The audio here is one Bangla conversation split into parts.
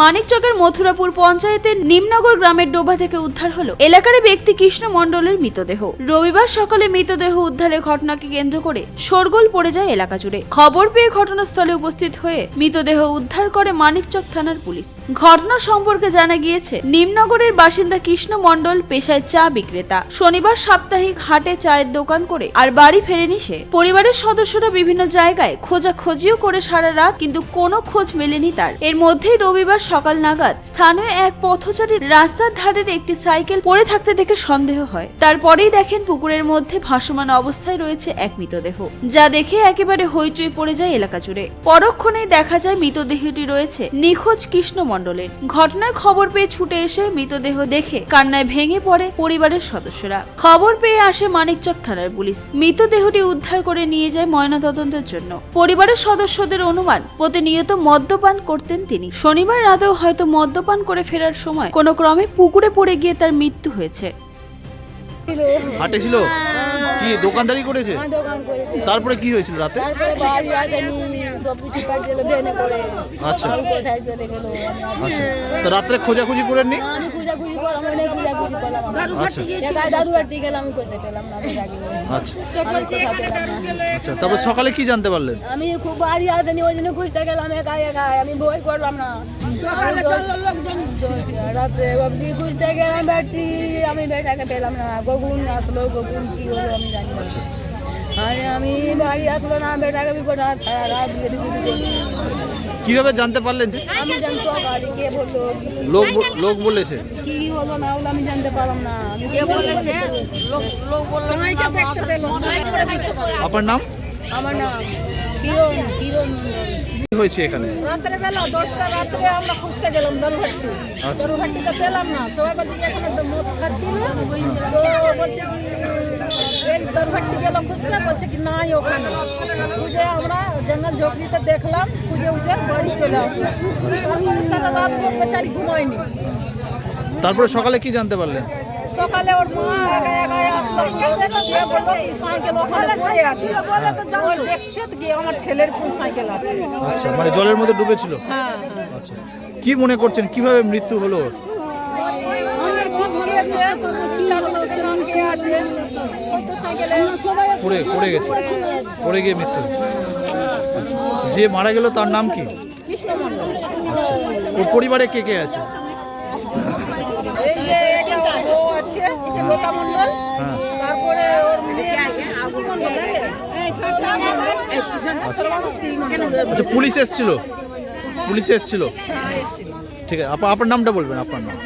মানিকচকের মথুরাপুর পঞ্চায়েতের নিমনগর গ্রামের ডোবা থেকে উদ্ধার হলো এলাকার ব্যক্তি কৃষ্ণ মণ্ডলের মৃতদেহ। রবিবার সকালে মৃতদেহ উদ্ধারের ঘটনাকে কেন্দ্র করে শোরগোল পড়ে যায় এলাকা জুড়ে। খবর পেয়ে ঘটনাস্থলে উপস্থিত হয়ে মৃতদেহ উদ্ধার করে মানিকচক থানার পুলিশ। ঘটনা সম্পর্কে জানা গিয়েছে, নিমনগরের বাসিন্দা কৃষ্ণ মণ্ডল পেশায় চা বিক্রেতা। শনিবার সাপ্তাহিক হাটে চায়ের দোকান করে আর বাড়ি ফেরেনি সে। পরিবারের সদস্যরা বিভিন্ন জায়গায় খোঁজাখোঁজিও করে সারা রাত, কিন্তু কোনো খোঁজ মেলেনি তার। এর মধ্যেই রবিবার সকাল নাগাদ স্থানীয় এক পথচারী রাস্তার ধারের একটি সাইকেল পড়ে থাকতে দেখে সন্দেহ হয়। তারপরেই দেখেন পুকুরের মধ্যে ভাসমান অবস্থায় রয়েছে এক মৃতদেহ, যা দেখে একেবারে হইচই পড়ে যায় এলাকা জুড়ে। পরক্ষণেই দেখা যায় মৃতদেহটি রয়েছে নিখোঁজ কৃষ্ণ মণ্ডলের। ঘটনায় খবর পেয়ে ছুটে এসে মৃতদেহ দেখে কান্নায় ভেঙে পড়ে পরিবারের সদস্যরা। খবর পেয়ে আসে মানিকচক থানার পুলিশ। মৃতদেহটি উদ্ধার করে নিয়ে যায় ময়নাতদন্তের জন্য। পরিবারের সদস্যদের অনুমান, প্রতিনিয়ত মদ্যপান করতেন তিনি। শনিবার রাতেও হয়তো মদ্যপান করে ফেরার সময় কোনো ক্রমে পুকুরে পড়ে গিয়ে তার মৃত্যু হয়েছে। হাটে ছিল? কি দোকানদারি করেছে? আমার দোকান করেছে তারপরে কি হয়েছিল রাতে? আচ্ছা। আচ্ছা। তো রাত্রে খোঁজাখুঁজি করেননি? খোঁজাখুঁজি খুঁজাখুঁজি আচ্ছা। রাখি আচ্ছা। আচ্ছা তারপর সকালে কি জানতে পারলেন? আমি খুব বাড়ি আসেনি ওই জন্য খুঁজতে গেলাম একা একা। আমি বই করলাম না। রাত্রে অবধি খুঁজতে গেলাম বেটি আমি বেটাকে পেলাম না। গগুন আসলো গগুন কি হলো আমি জানি না। আরে আমি বাড়ি আসলো না বেটাকে আমি কোথায় রাত দিয়ে কীভাবে জানতে পারলেন যে? আমি জানতো কে বলল? লোক ব- লোক বলেছে। কি হলো না হলো আমি জানতে পারলাম না। আমি আপনার নাম? আমার নাম কিরণ কিরণ মণ্ডল। কি হয়েছে এখানে? রাত্রে বেলা দশটা রাত্রে আমরা খুঁজতে গেলাম আচ্ছা। পেলাম না। সবাই বলছে যে এখানে তো মদ খাচ্ছিল তো বলছে কি এই দরভাট্টি গেল খুঁজতে বলছে কি নাই ওখানে। খুঁজে আমরা জঙ্গল ঝোপড়িতে দেখলাম খুঁজে উঠে বাড়ি চলে আসলাম সারা রাত ওর বেচারি ঘুমায়নি। তারপরে সকালে কি জানতে পারলেন? সকালে ওর মা একা একা আসলো দিয়ে বলল সাইকেল ওখানে পড়ে আছে? ও দেখছে তো কি আমার ছেলের কোন সাইকেল আছে। আচ্ছা মানে জলের মধ্যে ডুবেছিল? হ্যাঁ। আচ্ছা কি মনে করছেন কীভাবে মৃত্যু হলো অনেক মদ খেয়েছে লোকের আছে? পড়ে পড়ে গেছে। পড়ে গিয়ে মৃত্যু আচ্ছা যে মারা গেল তার নাম কি? আচ্ছা ওর পরিবারে কে কে আছে? হ্যাঁ। তারপরে ওর আচ্ছা পুলিশ এসেছিল? পুলিশ এসেছিল? হ্যাঁ, ঠিক আছে আপা আপনার নামটা বলবেন আপনার নাম।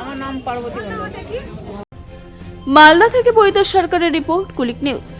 আমার নাম পার্বতী মালদা থেকে বৈদ্য সরকারের রিপোর্ট কুলিক নিউজ।